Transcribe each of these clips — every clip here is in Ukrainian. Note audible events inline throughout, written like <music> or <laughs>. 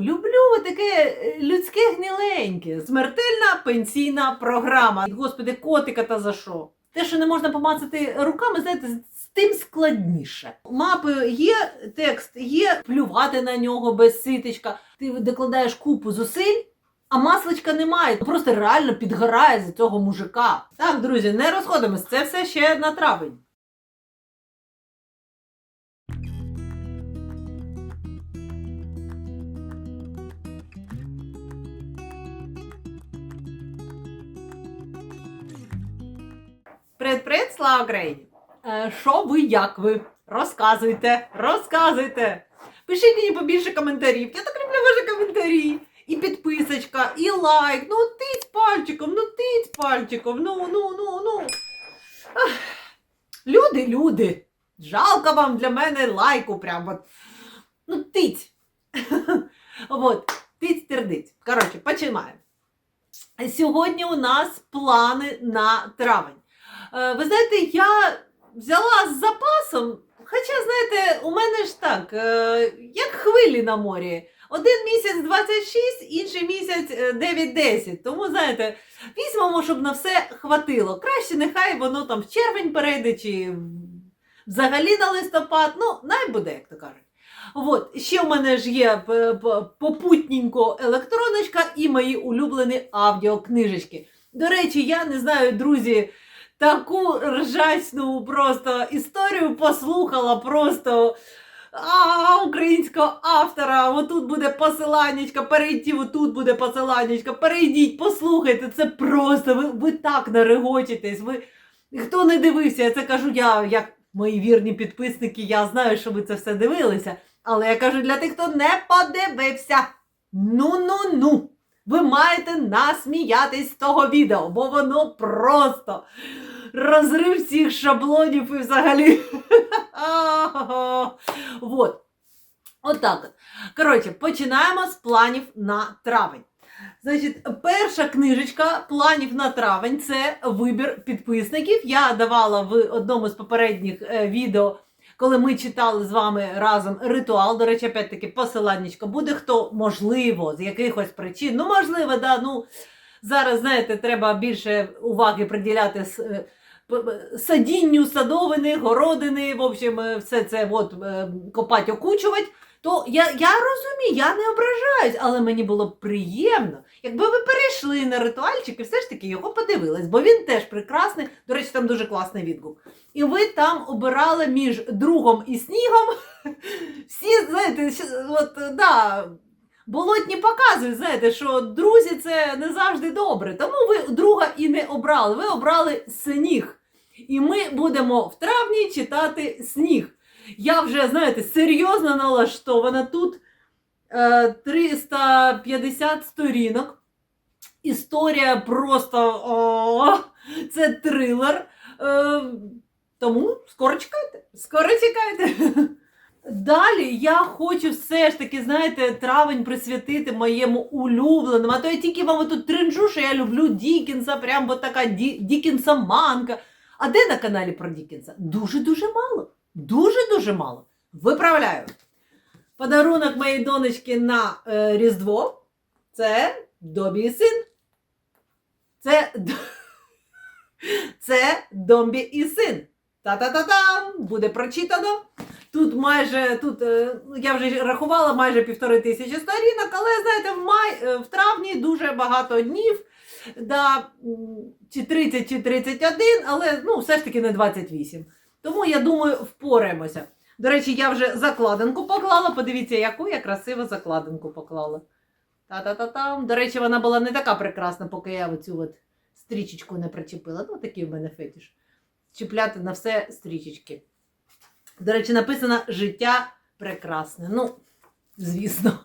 люблю, таке е, людське гніленьке. Смертельна пенсійна програма. Господи, котика та за що? Те, що не можна помацати руками, знаєте, з тим складніше. Мапи є, текст є, плювати на нього без ситочка. Ти докладаєш купу зусиль. А масличка немає, просто реально підгорає за цього мужика. Так, друзі, не розходимось, це все ще на травень. Привіт-привіт, слава Україні! Е, Що ви, як ви? Розказуйте, розказуйте. Пишіть мені побільше коментарів. Я так люблю ваші коментарі. І підписочка, і лайк. Ну, тиць пальчиком, ну тиць пальчиком. Ну, ну, ну, ну. Люди, люди. Жалко вам для мене лайку прям. Ну, тиць. <laughs> От, тиць тердиць. Коротше, починаємо. Сьогодні у нас плани на травень. Е, Ви знаєте, я взяла з запасом, хоча, знаєте, у мене ж так, е, як хвилі на морі. Один місяць 26, інший місяць е, 9-10. Тому, знаєте, візьмемо, щоб на все хватило. Краще нехай воно там в червень перейде, чи взагалі на листопад. Ну, най буде, як то кажуть. От, ще в мене ж є попутненько електроночка і мої улюблені аудіокнижечки. До речі, я не знаю, друзі, таку ржачну просто історію послухала просто а, українського автора. Отут буде посиланнячка, перейти, отут буде посиланнячка, перейдіть, послухайте, це просто, ви, ви так нарегочитесь. Ви... Хто не дивився, я це кажу я, як мої вірні підписники, я знаю, що ви це все дивилися. Але я кажу для тих, хто не подивився. Ну-ну-ну. Ви маєте насміятись з того відео, бо воно просто розрив всіх шаблонів і взагалі. <laughs> вот. Отак от. Коротше, починаємо з планів на травень. Значить, перша книжечка планів на травень це вибір підписників. Я давала в одному з попередніх е, відео, коли ми читали з вами разом ритуал. До речі, опять-таки, посиланнячко буде хто можливо з якихось причин. Ну, можливо, да, ну зараз, знаєте, треба більше уваги приділяти е, садінню садовини, городини, в общем, е, все це от, е, копать, окучувати. То я, я розумію, я не ображаюсь, але мені було б приємно, якби ви перейшли на ритуальчик і все ж таки його подивились, бо він теж прекрасний. До речі, там дуже класний відгук. І ви там обирали між другом і снігом. <laughs> Всі, знаєте, от, да, болотні показують, знаєте, що друзі це не завжди добре. Тому ви друга і не обрали. Ви обрали сніг. І ми будемо в травні читати сніг. Я вже, знаєте, серйозно налаштована тут е, 350 сторінок. Історія просто о, це трилер. Е, тому скоро чекайте. Скоро чекайте. Далі я хочу все ж таки, знаєте, травень присвятити моєму улюбленому. А то я тільки вам тут тринжу, що я люблю Дікінса, прям от така Дікінса манка. А де на каналі про Дікінса? Дуже-дуже мало. Дуже-дуже мало. Виправляю. Подарунок моєї донечки на е, Різдво це Добі син. Це, <laughs> це Домбі і син. Та-та-та-там! Буде прочитано. Тут майже, тут, е, я вже рахувала майже півтори тисячі сторінок, але знаєте, в, май, е, в травні дуже багато днів. Да, чи 30, чи 31, але ну, все ж таки не 28. Тому я думаю, впораємося. До речі, я вже закладинку поклала. Подивіться, яку я красиву закладинку поклала. Та-та-та-там. До речі, вона була не така прекрасна, поки я оцю от стрічечку не причепила. Ну, такий в мене фетиш. Чіпляти на все стрічечки. До речі, написано життя прекрасне. Ну, звісно.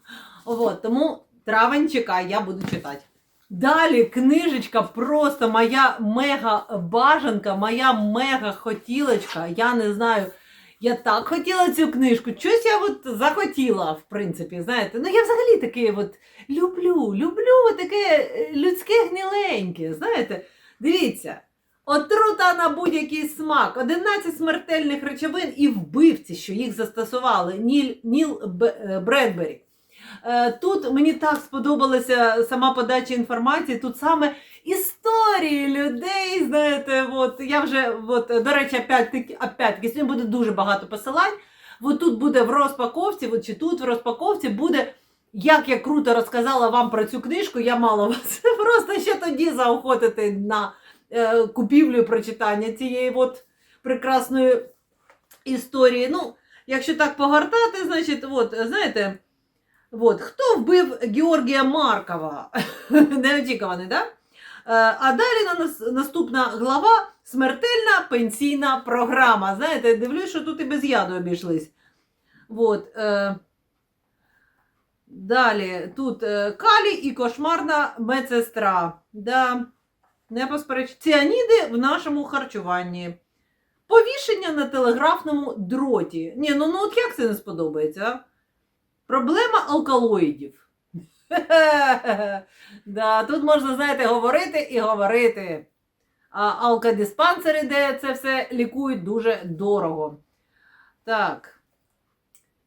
От, тому травень чекай, я буду читати. Далі книжечка просто моя мега бажанка, моя мега хотілочка. Я не знаю, я так хотіла цю книжку. Щось я от захотіла, в принципі, знаєте. Ну, я взагалі таке от люблю, люблю таке е, людське гніленьке. Знаєте, дивіться. Отрута на будь-який смак, 11 смертельних речовин і вбивці, що їх застосували. Ніл, Ніл е, Бредбері. Е, Тут мені так сподобалася сама подача інформації. Тут саме історії людей. Знаєте, от я вже от, до речі, опять-таки, опять-таки, сьогодні буде дуже багато посилань. От тут буде в розпаковці, от чи тут в розпаковці буде. Як я круто розказала вам про цю книжку, я мала вас <laughs> просто ще тоді заохотити на е, купівлю прочитання цієї от прекрасної історії. Ну, якщо так погортати, значить, от, знаєте, от, хто вбив Георгія Маркова? <laughs> Неочікуваний, да? Е, А далі на нас, наступна глава смертельна пенсійна програма. Знаєте, дивлюсь, що тут і без яду обійшлись. От, е, далі тут е, калі і кошмарна медсестра. Да, не поспереч. Ціаніди в нашому харчуванні. Повішення на телеграфному дроті. Ні, ну, ну от як це не сподобається? а? Проблема алкалоїдів. <laughs> да, тут можна, знаєте, говорити і говорити. А алкодиспансери, де це все лікують дуже дорого. Так.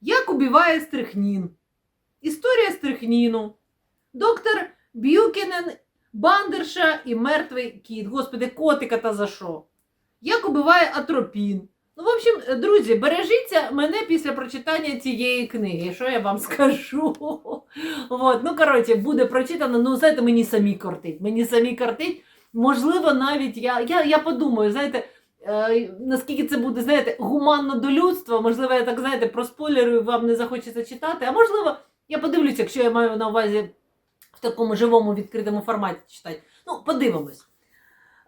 Як убиває стрихнін? Історія стрихніну. Доктор Б'юкінен, Бандерша і мертвий кіт. Господи, котика та за що? Як убиває атропін? Ну, в общем, друзі, бережіться мене після прочитання цієї книги. Що я вам скажу? От, ну, коротше, буде прочитано, ну, знаєте, мені самі кортить. Мені самі кортить. Можливо, навіть я, я, я подумаю, знаєте, е, наскільки це буде, знаєте, гуманно до людства. Можливо, я так, знаєте, проспойлерую, вам не захочеться читати. А можливо, я подивлюся, якщо я маю на увазі в такому живому відкритому форматі читати. Ну, подивимось.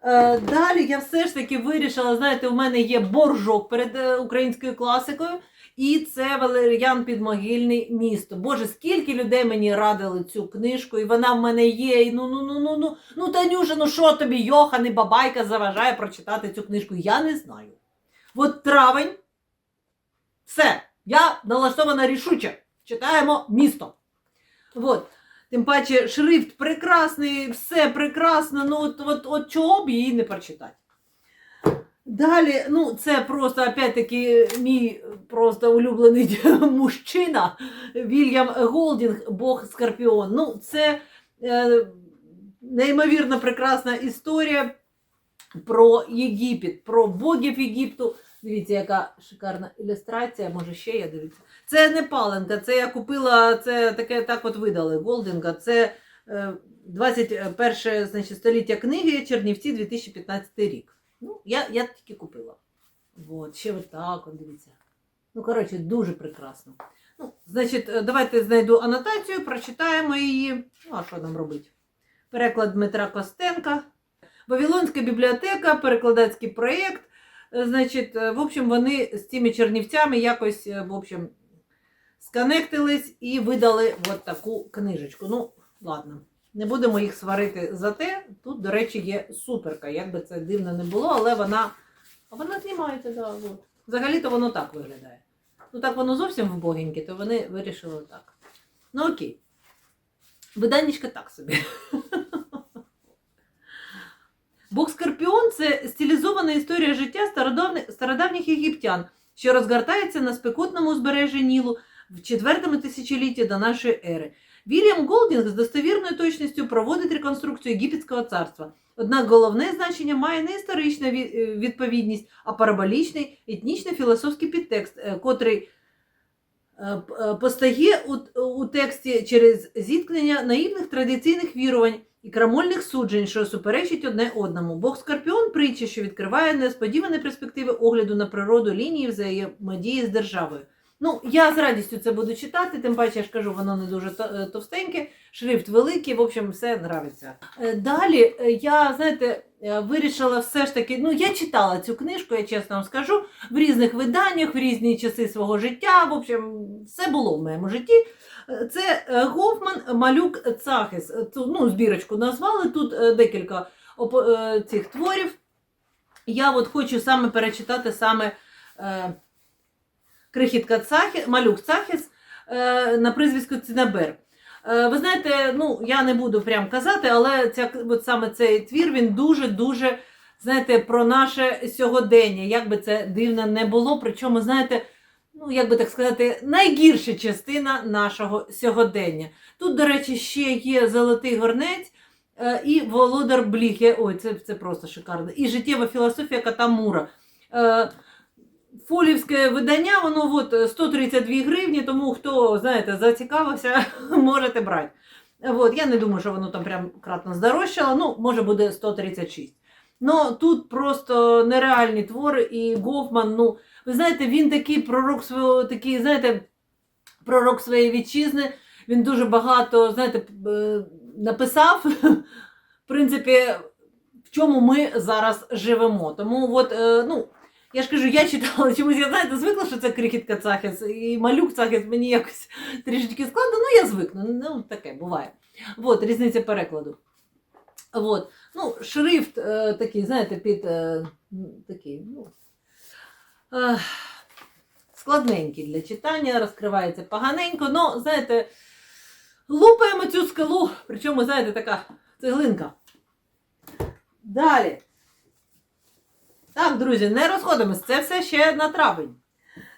Е, Далі я все ж таки вирішила, знаєте, у мене є боржок перед е, українською класикою, і це Валеріан Підмогильний місто. Боже, скільки людей мені радили цю книжку, і вона в мене є. І ну ну ну ну ну ну Танюша, ну що тобі, Йохан і бабайка заважає прочитати цю книжку? Я не знаю. От травень. Все, я налаштована рішуче. Читаємо місто. От. Тим паче шрифт прекрасний, все прекрасно, ну от, от, от чого б її не прочитати. Далі, ну, це просто, опять-таки, мій просто улюблений <laughs> мужчина Вільям Голдінг, Бог Скорпіон. Ну, це е, неймовірно прекрасна історія про Єгипет, про богів Єгипту. Дивіться, яка шикарна ілюстрація, може ще я дивіться. Це не паленка, це я купила, це таке так от видали Голдинга. Це е, 21 значить, століття книги Чернівці 2015 рік. Ну, я, я тільки купила. От, ще отак, от дивіться. Ну, коротше, дуже прекрасно. Ну, значить, е, давайте знайду анотацію, прочитаємо її. Ну, а що нам робити? Переклад Дмитра Костенка. Вавилонська бібліотека, перекладацький проєкт. Е, Значить, е, в общем, вони з цими чернівцями якось, е, в общем, сконектились і видали от таку книжечку. Ну, ладно, не будемо їх сварити за те. Тут, до речі, є суперка. Як би це дивно не було, але вона. А вона знімається, да, от. Взагалі-то воно так виглядає. Ну так воно зовсім вбогеньке, то вони вирішили так. Ну окей. Виданнячка так собі. <laughs> Бог Скорпіон це стилізована історія життя стародавніх єгиптян, що розгортається на спекотному узбережжі Нілу в четвертому тисячолітті до нашої ери. Вільям Голдінг з достовірною точністю проводить реконструкцію Єгипетського царства. Однак головне значення має не історична відповідність, а параболічний етнічно-філософський підтекст, е, котрий постає у, у тексті через зіткнення наївних традиційних вірувань і крамольних суджень, що суперечить одне одному. Бог Скорпіон притча, що відкриває несподівані перспективи огляду на природу лінії взаємодії з державою. Ну, я з радістю це буду читати, тим паче, я ж кажу, воно не дуже е, товстеньке, шрифт великий, в общем, все нравиться. Е, Далі е, я, знаєте, вирішила все ж таки, ну, я читала цю книжку, я чесно вам скажу, в різних виданнях, в різні часи свого життя. В общем, все було в моєму житті. Це Гофман Малюк Цахис. Цю ну, збірочку назвали. Тут декілька цих творів. Я от хочу саме перечитати саме крихітка Цахі, Малюк Цахіс е, на прізвиську Цинабер. Е, ви знаєте, ну я не буду прям казати, але ця, от саме цей твір він дуже-дуже знаєте, про наше сьогодення. Як би це дивно не було. Причому, знаєте, ну як би так сказати, найгірша частина нашого сьогодення. Тут, до речі, ще є золотий горнець е, і володар Бліхе. Ой, це, це просто шикарно. І життєва філософія кота Мура. Е, Фолівське видання, воно от 132 гривні, тому хто, знаєте, зацікавився, <laughs> можете брати. От, я не думаю, що воно там прям кратно здорожчало, ну, може буде 136. Ну, тут просто нереальні твори, і Гофман, ну, ви знаєте, він такий пророк свого, такий, знаєте, пророк своєї вітчизни. Він дуже багато, знаєте, е, написав, <laughs> в принципі, в чому ми зараз живемо. Тому от, е, ну, я ж кажу, я читала, чомусь я знаєте, звикла, що це крихіт Кацахіс і малюк Цахіс мені якось трішечки складно, ну я звикну, ну таке буває. От, різниця перекладу. От. Ну, шрифт е, такий, знаєте, під е, такий, ну, е, складненький для читання, розкривається поганенько, ну, знаєте, лупаємо цю скалу, причому, знаєте, така цеглинка. Далі. Так, друзі, не розходимось, це все ще на травень.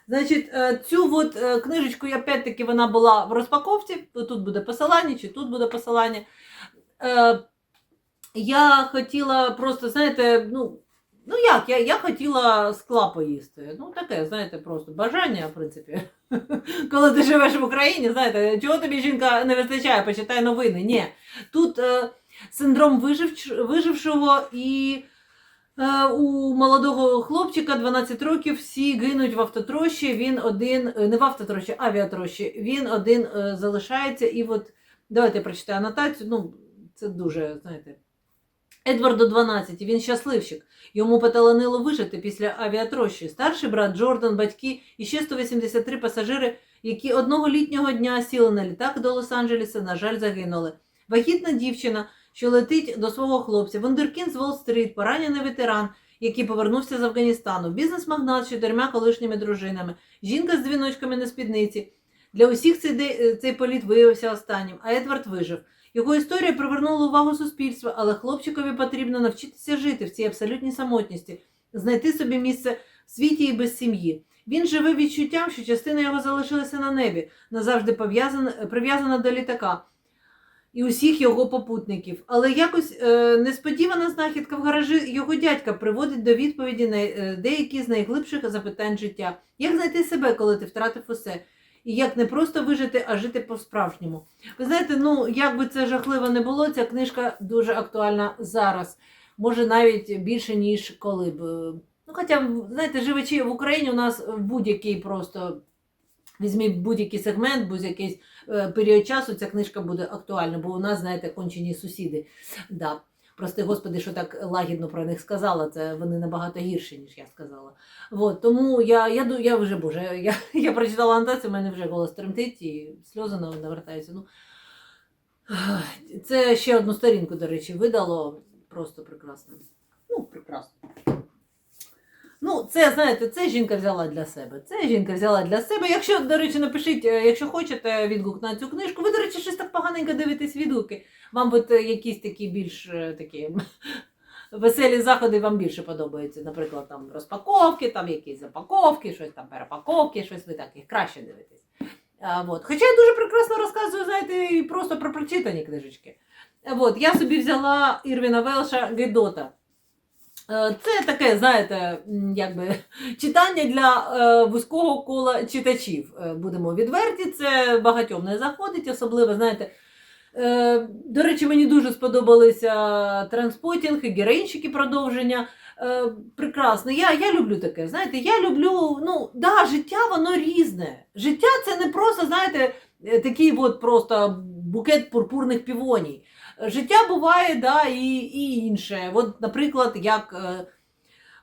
Значить, е, цю от е, книжечку, я, опять-таки, вона була в розпаковці, тут буде посилання, чи тут буде посилання. Е, Я хотіла просто, знаєте, ну, ну як, я, я хотіла скла поїсти. Ну, таке, знаєте, просто бажання, в принципі. <laughs> Коли ти живеш в Україні, знаєте, чого тобі жінка не вистачає, почитай новини. Ні. Тут синдром вижившого і. Е, У молодого хлопчика 12 років всі гинуть в автотрощі. Він один, е, не в автотрощі, а авіатрощі. Він один е, залишається. І от давайте прочитаю анотацію. Ну, це дуже, знаєте. Едварду 12, він щасливчик. Йому поталанило вижити після авіатрощі. Старший брат Джордан, батьки і ще 183 пасажири, які одного літнього дня сіли на літак до Лос-Анджелеса, на жаль, загинули. Вагітна дівчина, що летить до свого хлопця, вундеркінд з Уолл-стріт, поранений ветеран, який повернувся з Афганістану, бізнес-магнат з чотирма колишніми дружинами, жінка з дзвіночками на спідниці. Для усіх цей, цей політ виявився останнім, а Едвард вижив. Його історія привернула увагу суспільства, але хлопчикові потрібно навчитися жити в цій абсолютній самотності, знайти собі місце в світі і без сім'ї. Він живе відчуттям, що частина його залишилася на небі, назавжди прив'язана до літака і усіх його попутників. Але якось е, несподівана знахідка в гаражі його дядька приводить до відповіді на е, деякі з найглибших запитань життя. Як знайти себе, коли ти втратив усе? І як не просто вижити, а жити по-справжньому. Ви знаєте, ну як би це жахливо не було, ця книжка дуже актуальна зараз. Може навіть більше, ніж коли б. Ну, хоча, знаєте, живучи в Україні, у нас в будь-який просто візьміть будь-який сегмент, будь-який е, період часу, ця книжка буде актуальна, бо у нас, знаєте, кончені сусіди. Да. Прости господи, що так лагідно про них сказала, це вони набагато гірші, ніж я сказала. От, тому я, я, я вже боже, я, <laughs> я прочитала анотацію, у мене вже голос тремтить і сльози навертаються. Ну, це ще одну сторінку, до речі, видало. Просто прекрасно. Ну, прекрасно. Ну, це, знаєте, це жінка взяла для себе. Це жінка взяла для себе. Якщо, до речі, напишіть, е, якщо хочете відгук на цю книжку, ви, до речі, щось так поганенько дивитесь відгуки. Вам от е, якісь такі більш е, такі <laughs> веселі заходи вам більше подобаються. Наприклад, там розпаковки, там якісь запаковки, щось там перепаковки, щось ви так їх краще дивитесь. А, вот. Хоча я дуже прекрасно розказую, знаєте, просто про прочитані книжечки. А, Вот. Я собі взяла Ірвіна Велша Гедота. Е, Це таке, знаєте, якби читання для е, вузького кола читачів. Е, Будемо відверті, це багатьом не заходить, особливо, знаєте. До речі, мені дуже сподобалися транспотінг і героїнчики продовження. Прекрасно. Я, я люблю таке. Знаєте, я люблю, ну, да, життя воно різне. Життя це не просто, знаєте, такий от просто букет пурпурних півоній. Життя буває, да, і, і інше. От, наприклад, як е,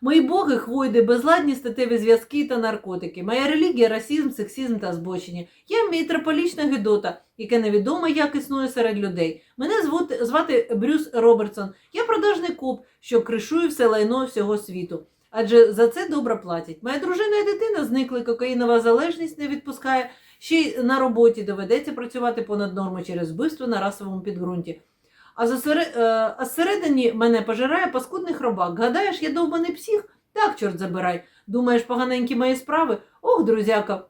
мої боги, хвойди, безладні статеві зв'язки та наркотики. Моя релігія, расізм, сексізм та збочення. Я мітрополічна Гедота, яке невідомо як існує серед людей. Мене звати, звати Брюс Робертсон. Я продажний коп, що кришує все лайно всього світу. Адже за це добре платять. Моя дружина і дитина зникли, кокаїнова залежність не відпускає. Ще й на роботі доведеться працювати понад норму через вбивство на расовому підґрунті. А, е, зсередині мене пожирає паскудний хробак. Гадаєш, я довбаний псих? Так, чорт забирай. Думаєш, поганенькі мої справи? Ох, друзяка,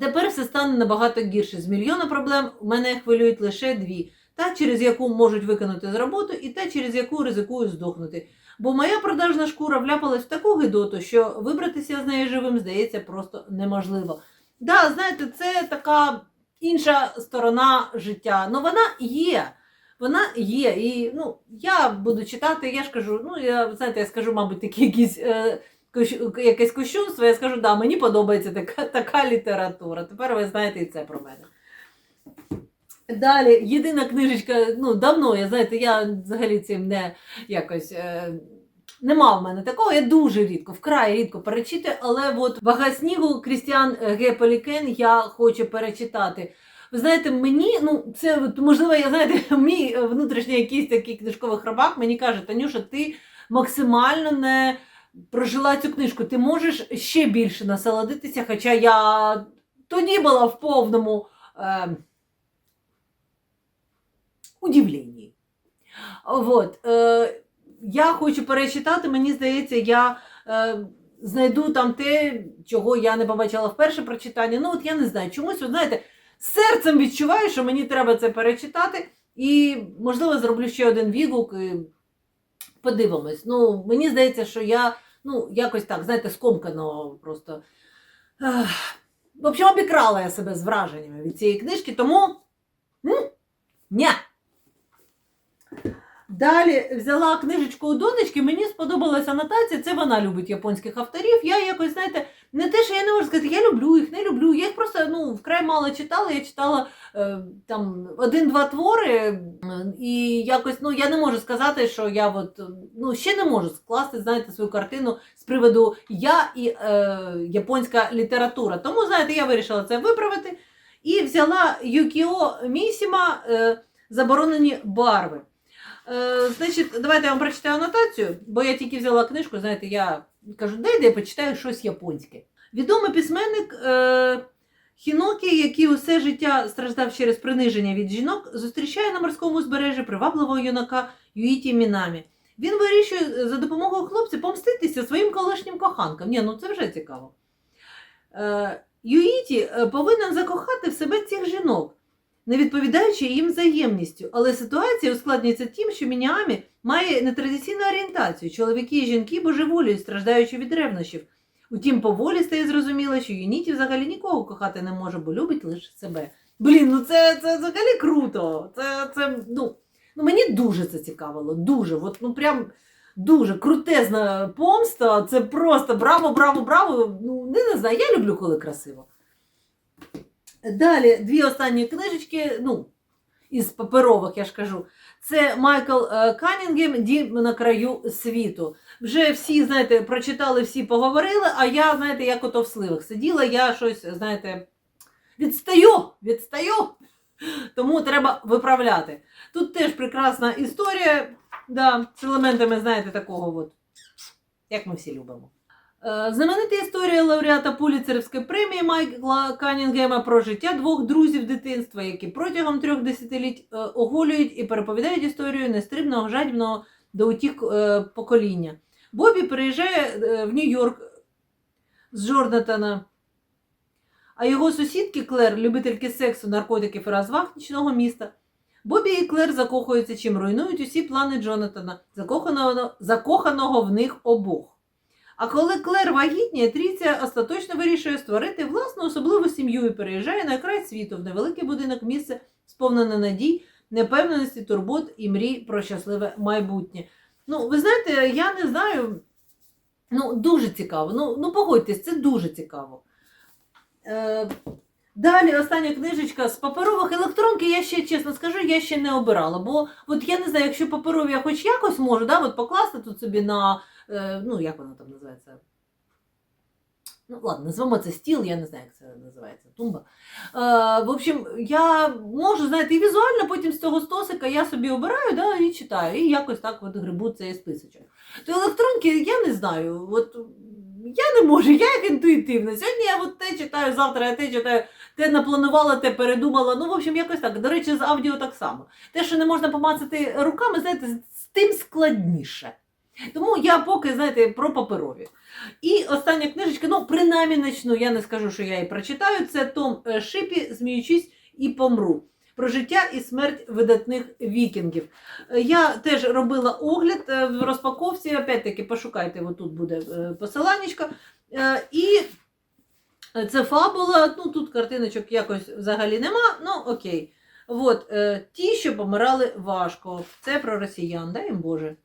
Тепер все стане набагато гірше. З мільйона проблем мене хвилюють лише дві: та, через яку можуть виконати з роботи, і та, через яку ризикую здохнути. Бо моя продажна шкура вляпалась в таку гидоту, що вибратися з неї живим здається просто неможливо. Да, знаєте, це така інша сторона життя. Ну вона є. Вона є. І ну, я буду читати, я ж кажу, ну я знаєте, я скажу, мабуть, такі якісь. Е, Якесь кощунство, я скажу, да, мені подобається така, така література. Тепер ви знаєте і це про мене. Далі, єдина книжечка, ну, давно, я знаєте, я взагалі цим не якось. Е, Нема в мене такого, я дуже рідко, вкрай рідко перечитую, але от вага снігу Крістіан Г. Полікен я хочу перечитати. Ви знаєте, мені, ну це можливо, я знаєте, <laughs> мій е, внутрішній якийсь такий книжковий храбак мені каже, Танюша, ти максимально не прожила цю книжку. Ти можеш ще більше насолодитися, хоча я тоді була в повному е, удивленні. Вот. Е, я хочу перечитати, мені здається, я е, знайду там те, чого я не побачила в перше прочитання. Ну, от я не знаю, чомусь, от, знаєте, серцем відчуваю, що мені треба це перечитати. І, можливо, зроблю ще один відгук і подивимось. Ну, мені здається, що я ну, якось так, знаєте, скомкано просто. В общем, обікрала я себе з враженнями від цієї книжки, тому. м, Ня. Далі взяла книжечку у донечки, мені сподобалася анотація, це вона любить японських авторів. Я якось, знаєте, не те, що я не можу сказати, я люблю їх, не люблю. Я їх просто ну, вкрай мало читала. Я читала е, там один-два твори, е, і якось ну, я не можу сказати, що я от, ну, ще не можу скласти знаєте, свою картину з приводу я і е, японська література. Тому, знаєте, я вирішила це виправити і взяла Юкіо Місіма е, заборонені барви. Е, значить, давайте я вам прочитаю анотацію, бо я тільки взяла книжку, знаєте, я кажу, дай я почитаю щось японське. Відомий письменник е, Хінокі, який усе життя страждав через приниження від жінок, зустрічає на морському узбережжі привабливого юнака Юїті Мінамі. Він вирішує е, за допомогою хлопця помститися своїм колишнім коханкам. Ні, ну це вже цікаво. Е, Юїті е, повинен закохати в себе цих жінок не відповідаючи їм взаємністю. Але ситуація ускладнюється тим, що Мініамі має нетрадиційну орієнтацію. Чоловіки і жінки божеволюють, страждаючи від ревнощів. Утім, поволі стає зрозуміло, що Юніті взагалі нікого кохати не може, бо любить лише себе. Блін, ну це, це взагалі круто. Це, це, ну, ну, мені дуже це цікавило. Дуже. От, ну, прям дуже крутезна помста. Це просто браво, браво, браво. Ну, не, не знаю, я люблю, коли красиво. Далі дві останні книжечки, ну, із паперових, я ж кажу. Це Майкл е, Канінгем Дім на краю світу. Вже всі, знаєте, прочитали, всі поговорили, а я, знаєте, як ото в сливах сиділа, я щось, знаєте, відстаю, відстаю. Тому треба виправляти. Тут теж прекрасна історія, да, з елементами, знаєте, такого, от, як ми всі любимо. Е, Знаменита історія лауреата Пуліцерівської премії Майкла Канінгема про життя двох друзів дитинства, які протягом трьох десятиліть е, оголюють і переповідають історію нестримного жадібного до утіх е, покоління. Бобі переїжджає в Нью-Йорк з Джордатана, а його сусідки Клер, любительки сексу, наркотиків і розваг нічного міста. Бобі і Клер закохуються, чим руйнують усі плани Джонатана, закоханого, закоханого в них обох. А коли Клер вагітніє, Тріця остаточно вирішує створити власну особливу сім'ю і переїжджає на край світу в невеликий будинок місце, сповнене надій, непевненості, турбот і мрій про щасливе майбутнє. Ну, ви знаєте, я не знаю. Ну, дуже цікаво. Ну, ну погодьтесь, це дуже цікаво. Е, далі остання книжечка з паперових електронки, я ще чесно скажу, я ще не обирала. Бо от я не знаю, якщо паперові я хоч якось можу, да, от покласти тут собі на ну, як воно там називається? Ну, ладно, назвемо це стіл, я не знаю, як це називається, тумба. Е, в общем, я можу, знаєте, і візуально потім з цього стосика я собі обираю да, і читаю, і якось так от грибу цей списочок. То електронки я не знаю. От, я не можу, я як інтуїтивна. Сьогодні я от те читаю, завтра я те читаю, те напланувала, те передумала. Ну, в общем, якось так. До речі, з аудіо так само. Те, що не можна помацати руками, знаєте, з тим складніше. Тому я поки, знаєте, про паперові. І остання книжечка, ну, принаймні начну, я не скажу, що я її прочитаю. Це Том е, Шипі, Зміючись і помру. Про життя і смерть видатних вікінгів. Е, Я теж робила огляд е, в розпаковці. Опять-таки, пошукайте, отут буде посиланнячко. Е, І це фабула. Ну, тут картиночок якось взагалі нема. Ну, окей. От, ті, що помирали важко. Це про росіян, дай їм Боже.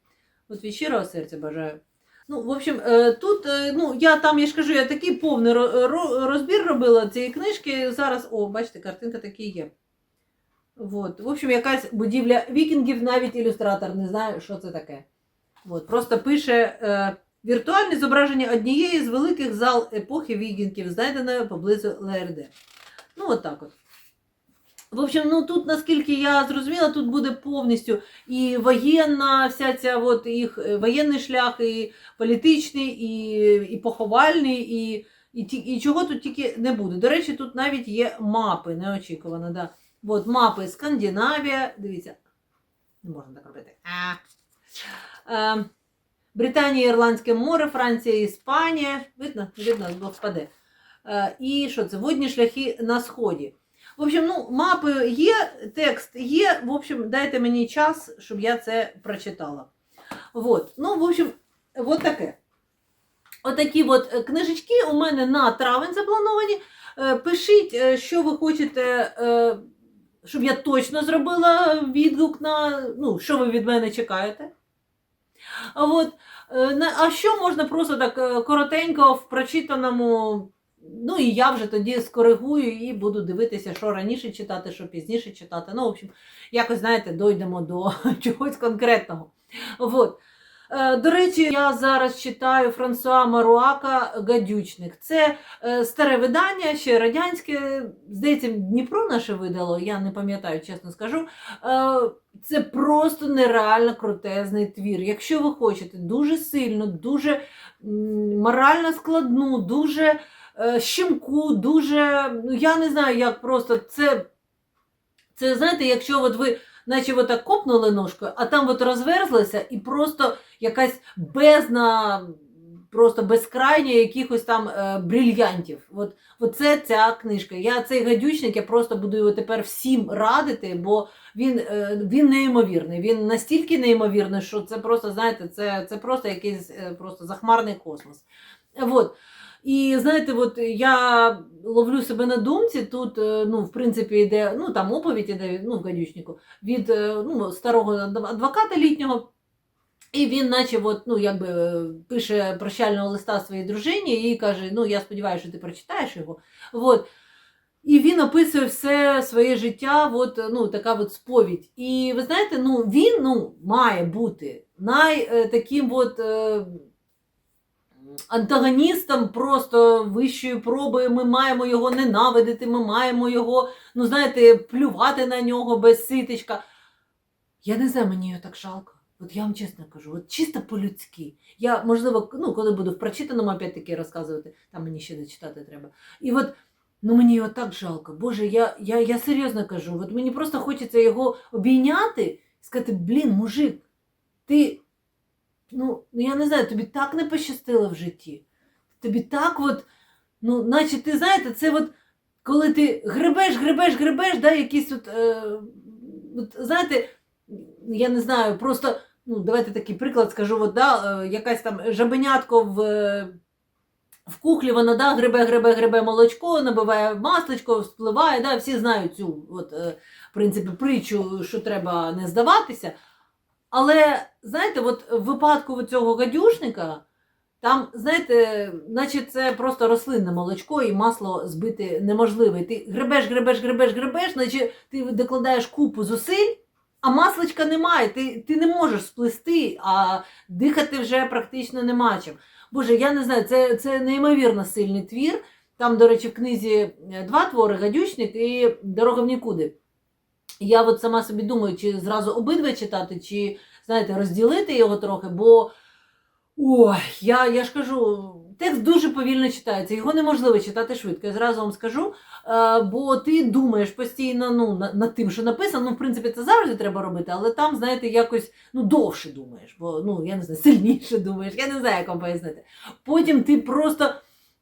От від щирого серця бажаю. Ну, в общем, е, тут, е, ну, я там, я ж кажу, я такий повний ро- ро- розбір робила цієї книжки. Зараз, о, бачите, картинка такі є. От. В общем, якась будівля вікінгів, навіть ілюстратор не знає, що це таке. От. Просто пише е, віртуальне зображення однієї з великих зал епохи вікінгів, знайденої поблизу ЛРД. Ну, от так от. В общем, ну тут, наскільки я зрозуміла, тут буде повністю і воєнна вся ця от їх е, воєнний шлях, і політичний, і, і поховальний, і, і, і чого тут тільки не буде. До речі, тут навіть є мапи, неочікувано, да. От мапи Скандинавія, дивіться, не можна так робити. А. Е, Британія, Ірландське море, Франція, Іспанія. Видно? Видно, Бог спаде. Е, і що це? Водні шляхи на сході. В общем, ну, мапи є, текст є. В общем, дайте мені час, щоб я це прочитала. Вот. Ну, в общем, от таке. Отакі от е, книжечки у мене на травень заплановані. Е, Пишіть, е, що ви хочете, щоб я точно зробила відгук на ну, що ви від мене чекаєте. От, а що можна просто так коротенько в прочитаному. Ну і я вже тоді скоригую і буду дивитися, що раніше читати, що пізніше читати. Ну, в общем, якось, знаєте, дойдемо до <laughs> чогось конкретного. От. Е, До речі, я зараз читаю Франсуа Маруака Гадючник. Це е, старе видання, ще радянське, здається, Дніпро наше видало, я не пам'ятаю, чесно скажу. Е, Це просто нереально крутезний твір. Якщо ви хочете дуже сильно, дуже морально складну, дуже щемку, дуже, ну я не знаю, як просто це. Це знаєте, якщо от ви наче от так копнули ножкою, а там от розверзлося і просто якась бездна, просто безкрайня якихось там е, брильянтів. От, от це ця книжка. Я цей гадючник, я просто буду його тепер всім радити, бо він, е, він неймовірний. Він настільки неймовірний, що це просто, знаєте, це, це просто якийсь е, просто захмарний космос. От. І знаєте, от я ловлю себе на думці, тут, е, ну, в принципі, йде, ну, там оповідь іде, ну, в гадючнику, від е, ну, старого адвоката літнього. І він, наче, от, ну, якби, е, пише прощального листа своїй дружині і каже: Ну, я сподіваюся, що ти прочитаєш його. От. І він описує все своє життя, от, ну, така от сповідь. І ви знаєте, ну, він ну, має бути най, таким от, антагоністом просто вищої проби. Ми маємо його ненавидити, ми маємо його, ну, знаєте, плювати на нього без ситечка. Я не знаю, мені його так жалко. От я вам чесно кажу, от чисто по-людськи. Я, можливо, ну, коли буду в прочитаному опять-таки розказувати, там мені ще дочитати треба. І от, ну мені його так жалко. Боже, я, я, я серйозно кажу, от мені просто хочеться його обійняти і сказати, блін, мужик, ти, ну, ну я не знаю, тобі так не пощастило в житті. Тобі так от, ну, наче ти знаєте, це от, коли ти гребеш, гребеш, гребеш, да, якісь от, е, от знаєте, я не знаю, просто, ну, давайте такий приклад скажу, от, да, е, якась там жабенятко в, е, в кухлі, вона да, гребе, гребе, гребе молочко, набиває масличко, вспливає, да, всі знають цю, от, е, в принципі, притчу, що треба не здаватися. Але, знаєте, от в випадку цього гадюшника, там, знаєте, наче це просто рослинне молочко і масло збити неможливо. І Ти гребеш, гребеш, гребеш, гребеш, наче ти докладаєш купу зусиль, а масличка немає. Ти, ти не можеш сплести, а дихати вже практично нема чим. Боже, я не знаю, це, це неймовірно сильний твір. Там, до речі, в книзі е, два твори гадючник і Дорога в нікуди. Я от сама собі думаю, чи зразу обидва читати, чи знаєте, розділити його трохи, бо ой, я, я ж кажу, текст дуже повільно читається, його неможливо читати швидко. Я зразу вам скажу. Е, бо ти думаєш постійно ну, на- над тим, що написано. Ну, в принципі, це завжди треба робити, але там, знаєте, якось ну, довше думаєш, бо ну, я не знаю, <laughs> сильніше думаєш, я не знаю, як вам пояснити. Потім ти просто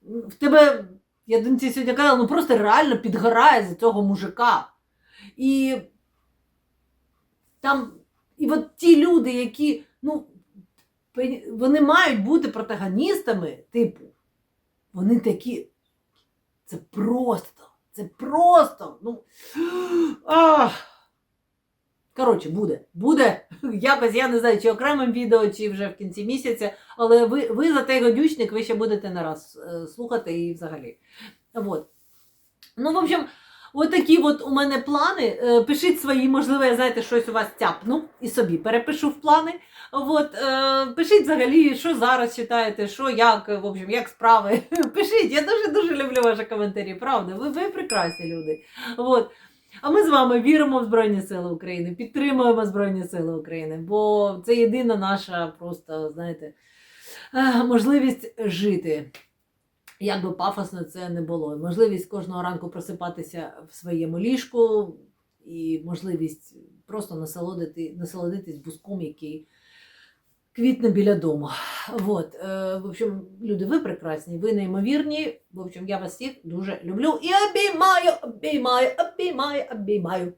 в тебе, я доньці сьогодні казала, ну просто реально підгорає за цього мужика. І там, і от ті люди, які, ну, вони мають бути протагоністами, типу, вони такі. Це просто, це просто. Ну, ах. Коротше, буде. Буде. <laughs> Якось я не знаю, чи окремим відео, чи вже в кінці місяця. Але ви, ви за той гадючник, ви ще будете не раз е, слухати і взагалі. Вот. Ну, в общем, от такі от у мене плани. Е, Пишіть свої, можливо, я знаєте, щось у вас тяпну і собі перепишу в плани. От, е, пишіть взагалі, що зараз читаєте, що, як, в общем, як справи. <laughs> Пишіть, я дуже-дуже люблю ваші коментарі, правда. Ви, ви прекрасні люди. От. А ми з вами віримо в Збройні Сили України, підтримуємо Збройні Сили України, бо це єдина наша просто, знаєте, е, можливість жити. Як би пафосно це не було. Можливість кожного ранку просипатися в своєму ліжку, і можливість просто насолодити, насолодитись буском, який квітне біля дому. Вот. Е, в общем, люди, ви прекрасні, ви неймовірні. В общем, я вас всіх дуже люблю і обіймаю, обіймаю, обіймаю, обіймаю.